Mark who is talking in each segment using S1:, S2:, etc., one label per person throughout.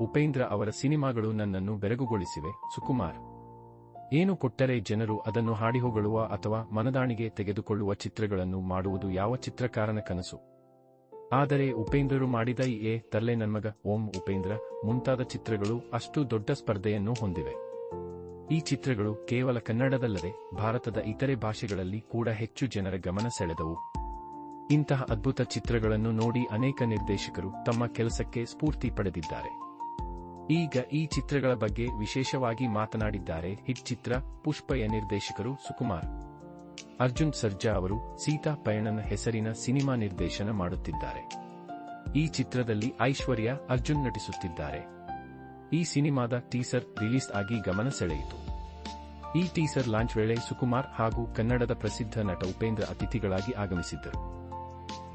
S1: ಉಪೇಂದ್ರ ಅವರ ಸಿನಿಮಾಗಳು ನನ್ನನ್ನು ಬೆರಗುಗೊಳಿಸಿವೆ. ಸುಕುಮಾರ್. ಏನು ಕೊಟ್ಟರೆ ಜನರು ಅದನ್ನು ಹಾಡಿಹೊಗಳುವ ಅಥವಾ ಮನದಾಣಿಗೆ ತೆಗೆದುಕೊಳ್ಳುವ ಚಿತ್ರಗಳನ್ನು ಮಾಡುವುದು ಯಾವ ಚಿತ್ರಕಾರನ ಕನಸು? ಆದರೆ ಉಪೇಂದ್ರರು ಮಾಡಿದ ಎ ತರ್ಲೆ ನನ್ಮಗ, ಓಂ ಉಪೇಂದ್ರ, ಮುಂತಾದ ಚಿತ್ರಗಳು ಅಷ್ಟು ದೊಡ್ಡ ಸ್ಪರ್ಧೆಯನ್ನು ಹೊಂದಿವೆ. ಈ ಚಿತ್ರಗಳು ಕೇವಲ ಕನ್ನಡದಲ್ಲದೆ ಭಾರತದ ಇತರೆ ಭಾಷೆಗಳಲ್ಲಿ ಕೂಡ ಹೆಚ್ಚು ಜನರ ಗಮನ ಸೆಳೆದವು. ಇಂತಹ ಅದ್ಭುತ ಚಿತ್ರಗಳನ್ನು ನೋಡಿ ಅನೇಕ ನಿರ್ದೇಶಕರು ತಮ್ಮ ಕೆಲಸಕ್ಕೆ ಸ್ಫೂರ್ತಿ ಪಡೆದಿದ್ದಾರೆ. ಈಗ ಈ ಚಿತ್ರಗಳ ಬಗ್ಗೆ ವಿಶೇಷವಾಗಿ ಮಾತನಾಡಿದ್ದಾರೆ ಹಿಟ್ ಚಿತ್ರ ಪುಷ್ಪಯ ನಿರ್ದೇಶಕರು ಸುಕುಮಾರ್. ಅರ್ಜುನ್ ಸರ್ಜಾ ಅವರು ಸೀತಾ ಪಯಣನ ಹೆಸರಿನ ಸಿನಿಮಾ ನಿರ್ದೇಶನ ಮಾಡುತ್ತಿದ್ದಾರೆ. ಈ ಚಿತ್ರದಲ್ಲಿ ಐಶ್ವರ್ಯ ಅರ್ಜುನ್ ನಟಿಸುತ್ತಿದ್ದಾರೆ. ಈ ಸಿನಿಮಾದ ಟೀಸರ್ ರಿಲೀಸ್ ಆಗಿ ಗಮನ ಸೆಳೆಯಿತು. ಈ ಟೀಸರ್ ಲಾಂಚ್ ವೇಳೆ ಸುಕುಮಾರ್ ಹಾಗೂ ಕನ್ನಡದ ಪ್ರಸಿದ್ಧ ನಟ ಉಪೇಂದ್ರ ಅತಿಥಿಗಳಾಗಿ ಆಗಮಿಸಿದ್ದರು.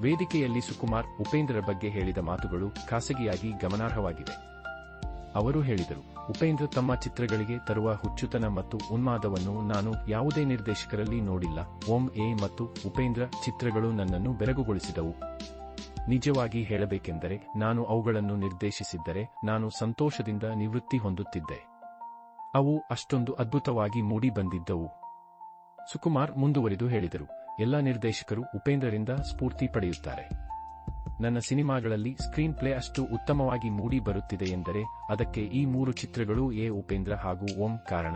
S1: ವೇದಿಕೆಯಲ್ಲಿ ಸುಕುಮಾರ್ ಉಪೇಂದ್ರರ ಬಗ್ಗೆ ಹೇಳಿದ ಮಾತುಗಳು ಖಾಸಗಿಯಾಗಿ ಗಮನಾರ್ಹವಾಗಿವೆ. ಅವರು ಹೇಳಿದರು. ಉಪೇಂದ್ರ ತಮ್ಮ ಚಿತ್ರಗಳಿಗೆ ತರುವ ಹುಚ್ಚುತನ ಮತ್ತು ಉನ್ಮಾದವನ್ನು ನಾನು ಯಾವುದೇ ನಿರ್ದೇಶಕರಲ್ಲಿ ನೋಡಿಲ್ಲ. ಓಂ ಎ ಮತ್ತು ಉಪೇಂದ್ರ ಚಿತ್ರಗಳು ನನ್ನನ್ನು ಬೆರಗುಗೊಳಿಸಿದವು. ನಿಜವಾಗಿ ಹೇಳಬೇಕೆಂದರೆ, ನಾನು ಅವುಗಳನ್ನು ನಿರ್ದೇಶಿಸಿದ್ದರೆ, ನಾನು ಸಂತೋಷದಿಂದ ನಿವೃತ್ತಿ ಹೊಂದುತ್ತಿದ್ದೆ. ಅವು ಅಷ್ಟೊಂದು ಅದ್ಭುತವಾಗಿ ಮೂಡಿ ಬಂದಿದ್ದವು. ಸುಕುಮಾರ್ ಮುಂದುವರಿದು ಹೇಳಿದರು. ಎಲ್ಲ ನಿರ್ದೇಶಕರು ಉಪೇಂದ್ರರಿಂದ ಸ್ಫೂರ್ತಿ ಪಡೆಯುತ್ತಾರೆ. ನನ್ನ ಸಿನಿಮಾಗಳಲ್ಲಿ ಸ್ಕ್ರೀನ್ ಪ್ಲೇ ಅಷ್ಟು ಉತ್ತಮವಾಗಿ ಮೂಡಿ ಬರುತ್ತಿದೆ ಎಂದರೆ ಅದಕ್ಕೆ ಈ ಮೂರು ಚಿತ್ರಗಳು ಎ. ಉಪೇಂದ್ರ ಹಾಗೂ ಓಂ ಕಾರಣ.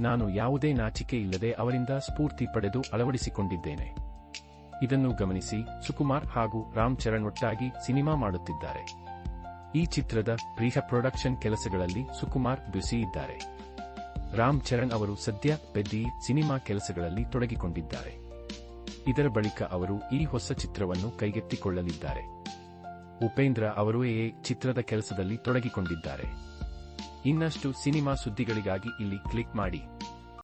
S1: ನಾನು ಯಾವುದೇ ನಾಚಿಕೆ ಇಲ್ಲದೆ ಅವರಿಂದ ಸ್ಫೂರ್ತಿ ಪಡೆದು ಅಳವಡಿಸಿಕೊಂಡಿದ್ದೇನೆ. ಇದನ್ನು ಗಮನಿಸಿ ಸುಕುಮಾರ್ ಹಾಗೂ ರಾಮ್ ಚರಣ್ ಒಟ್ಟಾಗಿ ಸಿನಿಮಾ ಮಾಡುತ್ತಿದ್ದಾರೆ. ಈ ಚಿತ್ರದ ಪ್ರೀಹ ಪ್ರೊಡಕ್ಷನ್ ಕೆಲಸಗಳಲ್ಲಿ ಸುಕುಮಾರ್ ಬ್ಯುಸಿ ಇದ್ದಾರೆ. ರಾಮ್ ಚರಣ್ ಅವರು ಸದ್ಯ ಬೆದ್ದಿ ಸಿನಿಮಾ ಕೆಲಸಗಳಲ್ಲಿ ತೊಡಗಿಕೊಂಡಿದ್ದಾರೆ. ಇದರ ಬಳಿಕ ಅವರು ಈ ಹೊಸ ಚಿತ್ರವನ್ನು ಕೈಗೆತ್ತಿಕೊಳ್ಳಲಿದ್ದಾರೆ. ಉಪೇಂದ್ರ ಅವರು ಎ ಚಿತ್ರದ ಕೆಲಸದಲ್ಲಿ ತೊಡಗಿಕೊಂಡಿದ್ದಾರೆ. ಇನ್ನಷ್ಟು ಸಿನಿಮಾ ಸುದ್ದಿಗಳಿಗಾಗಿ ಇಲ್ಲಿ ಕ್ಲಿಕ್ ಮಾಡಿ.